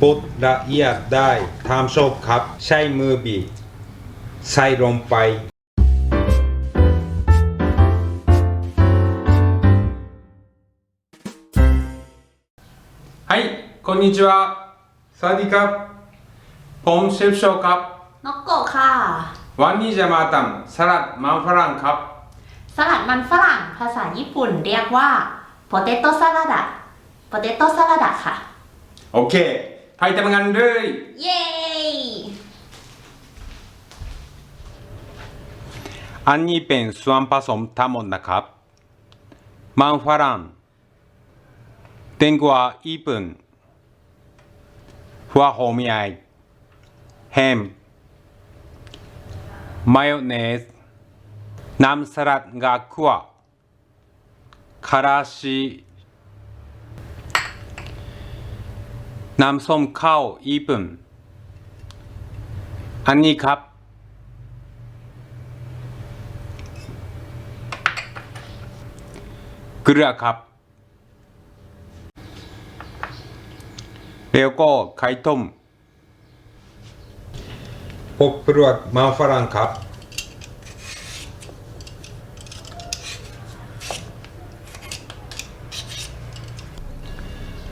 ปุดละเอียดได้ทำชอบครับ ใช้มือบีบใส่ลงไป はい、こんにちは。สวัสดีครับ ผมเชฟโชครับ นกโกะค่ะ วันนี้จะมาทำสลัดมันฝรั่งครับ สลัดมันฝรั่งภาษาญี่ปุ่นเรียกว่า potato salad potato salad ค่ะ โอเค ไปทำงานเลย เย้ อันนี้เป็นส่วนผสมทั้งหมดนะครับ มันฝรั่งแตงกวาญี่ปุ่นหัวหอมใหญ่แฮมมายองเนส น้ำสลัดกาคั่วからし น้ำส้มข้าวญี่ปุ่น อันนี้ครับ เกลือครับ แล้วก็ไข่ต้มพกเปลือกมันฝรั่งครับ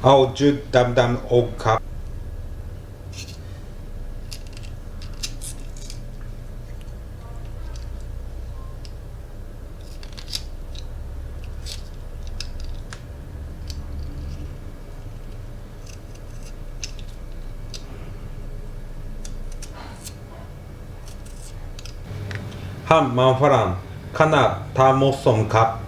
เอาจุดดำๆออกครับหั่นมันฝรั่งขนาดทามมสมครับ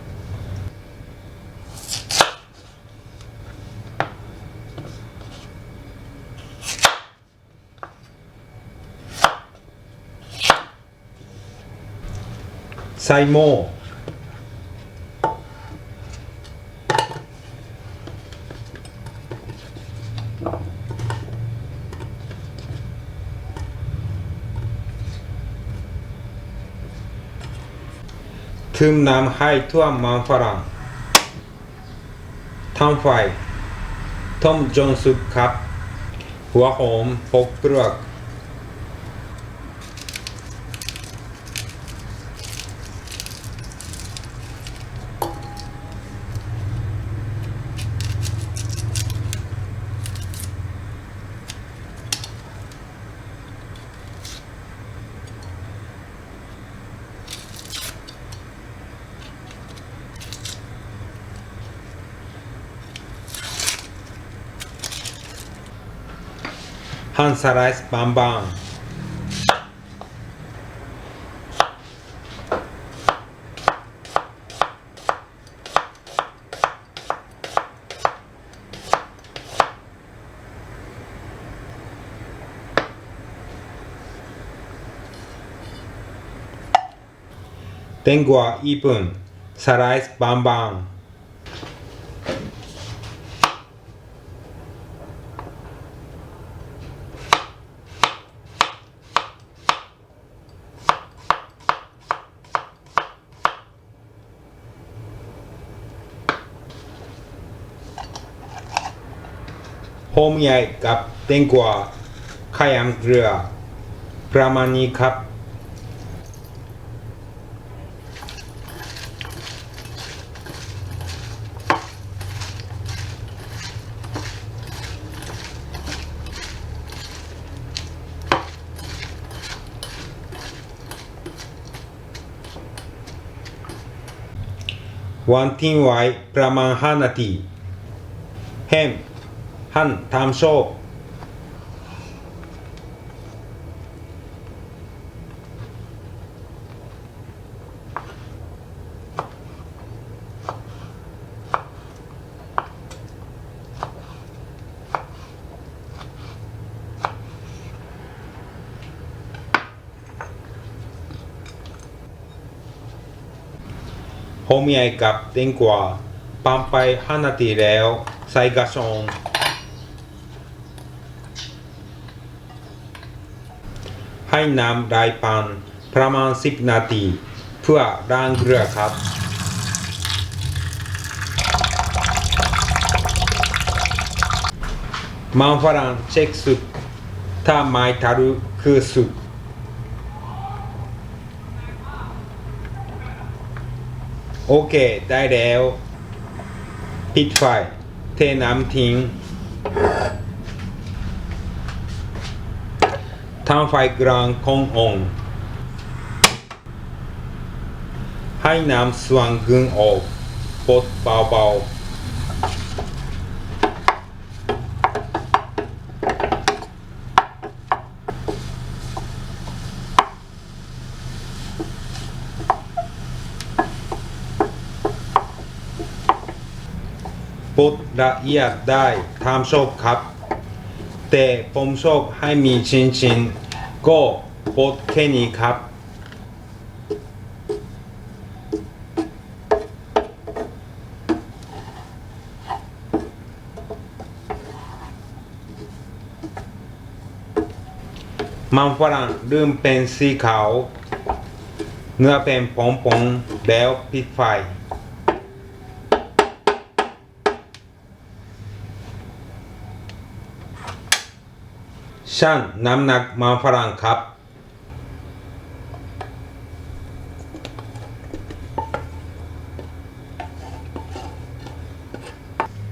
ใส่หม้อทึมน้ำให้ทั่วมันฝรั่งทำไฟ ต้มจนสุกครับ หัวหอมปกเปลือ กหั่นสไลซ์บางๆแตงกวาญี่ปุ่นสไลซ์บาง ใหญ่กับแตงกวาขยำเกลือประมาณนี้ครับ วันทิ้งไว้ประมาณ5นาทีแฮม หั่นตามชอบหอมใหญ่กับแตงกว่าปั่นไป 5 นาทีแล้วใส่กระชอน ให้น้ำได้ปันประมาณ 10 นาทีเพื่อล้างเกลือครับ มันฝรั่งเช็คสุดถ้าไม่ทารุคือสุดโอเค ได้แล้ว ปิดไฟ เทน้ำทิ้ง ทำไฟกลางขององค์ให้น้ำส่วนกึ่งออกปดเบาๆปดละเอียดได้ทำชอบครับ แต่ผมชอบให้มีชิ้นชิ้นก็ปดแค่นี้ครับ มันฝรั่งเริ่มเป็นสีขาว เนื้อเป็นปองๆแล้วปิดไฟ ช่างน้ำหนักมันฝรั่งครับ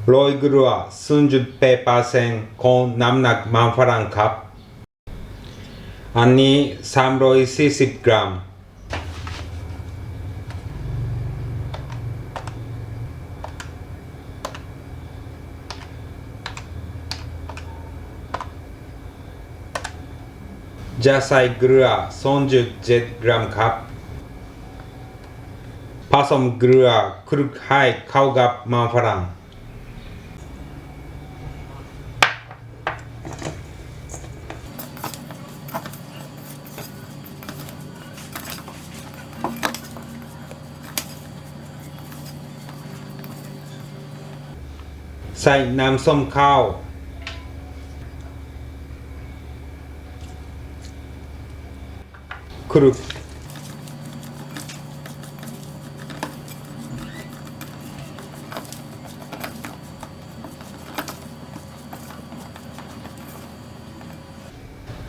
โรยเกลือ0.8%ของน้ำหนักมันฝรั่งครับ อันนี้340กรัม จะใส่เกลือ2.7กรัมครับ ผสมเกลือคลุกให้เข้ากับมันฝรั่งใส่น้ำส้มข้าว คลุก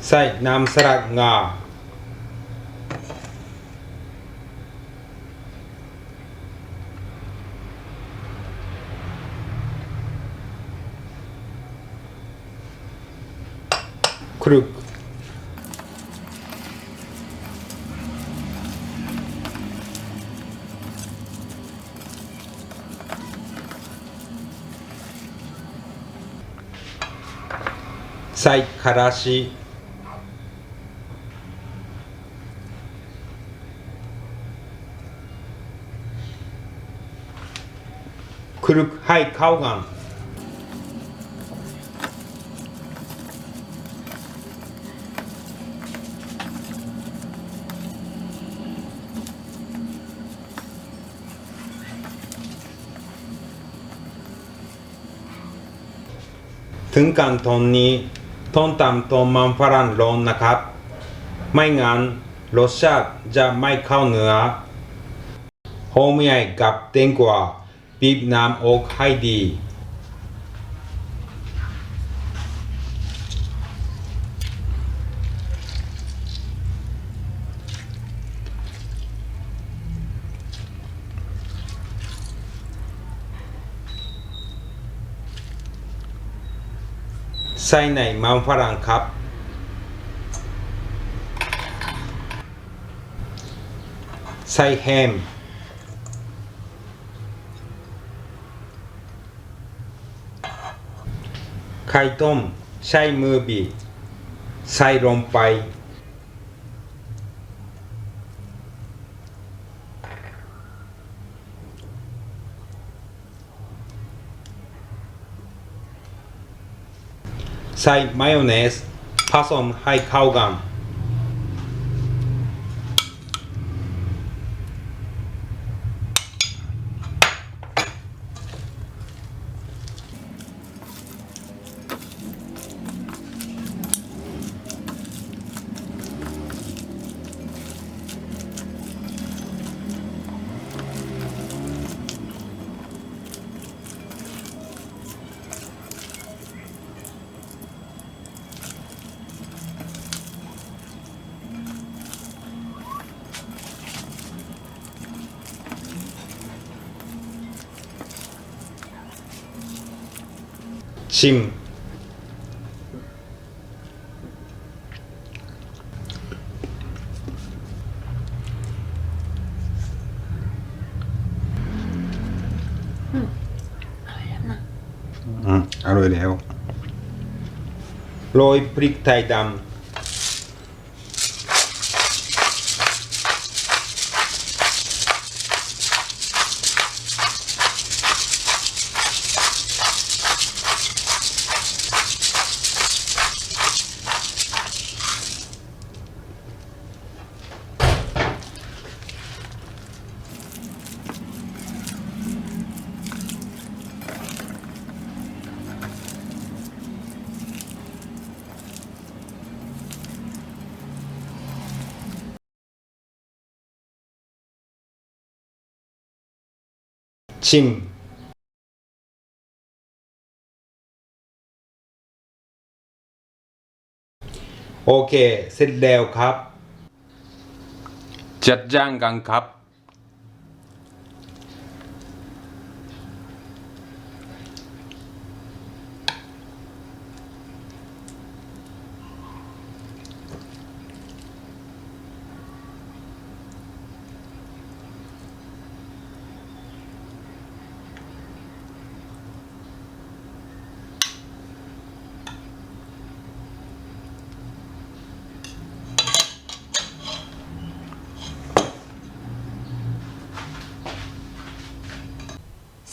ใส่น้ำสลัดงาคลุก ใส่からしคลุกให้เข้ากัน ถึงกันตอนนี้ ต้องตามตัวมันฝรั่งลงนะครับ ไม่งั้นรสชาติจะไม่เข้าเนื้อหอมใหญ่กับเต้งกว่าบีบน้ำอกให้ดี ใส่ในมันฝรั่งครับใส่แฮม ไข่ต้มใช้มือบีบใส่ลงไป ใส่มายองเนสผสมให้เข้ากัน ชิม อืมอร่อยแล้ว โรยพริกไทยดำ ชิมโอเค เสร็จแล้วครับ จัดจ้างกันครับ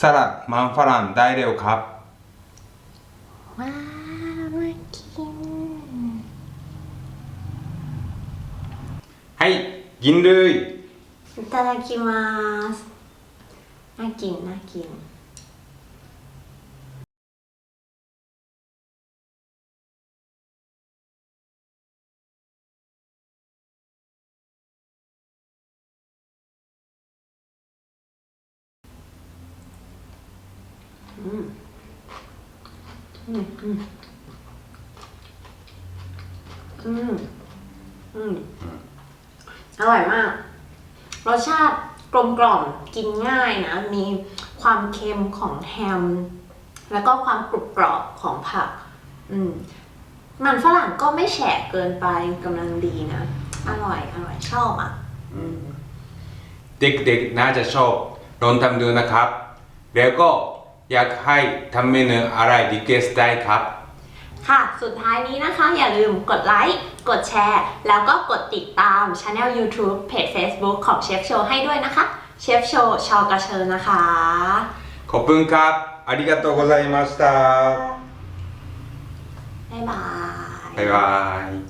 サラ・マンファランダイレオかわーはい銀類。いただきます。あきんあきん อืมอืมอืมอืมอืมอร่อยมาก รสชาติกลมกล่อมกินง่ายนะ มีความเค็มของแฮม แล้วก็ความกรุบกรอบของผัก อืม มันฝรั่งก็ไม่แฉะเกินไปกำลังดีนะ อร่อย อร่อยชอบอะอืมเด็กๆน่าจะชอบลองทำดูนะครับ แล้วก็ อยากให้ทำเมนูอะไรดีเกสได้ครับ ค่ะ สุดท้ายนี้นะคะ อย่าลืมกดไลค์ กดแชร์ แล้วก็กดติดตามช anel YouTube เพจ Facebook ของเชฟโชว์ให้ด้วยนะคะ เชฟโชว์ชอกระเชิญนะคะ ขอบคุณครับありがとうございましたบ๊ายบาย บ๊ายบาย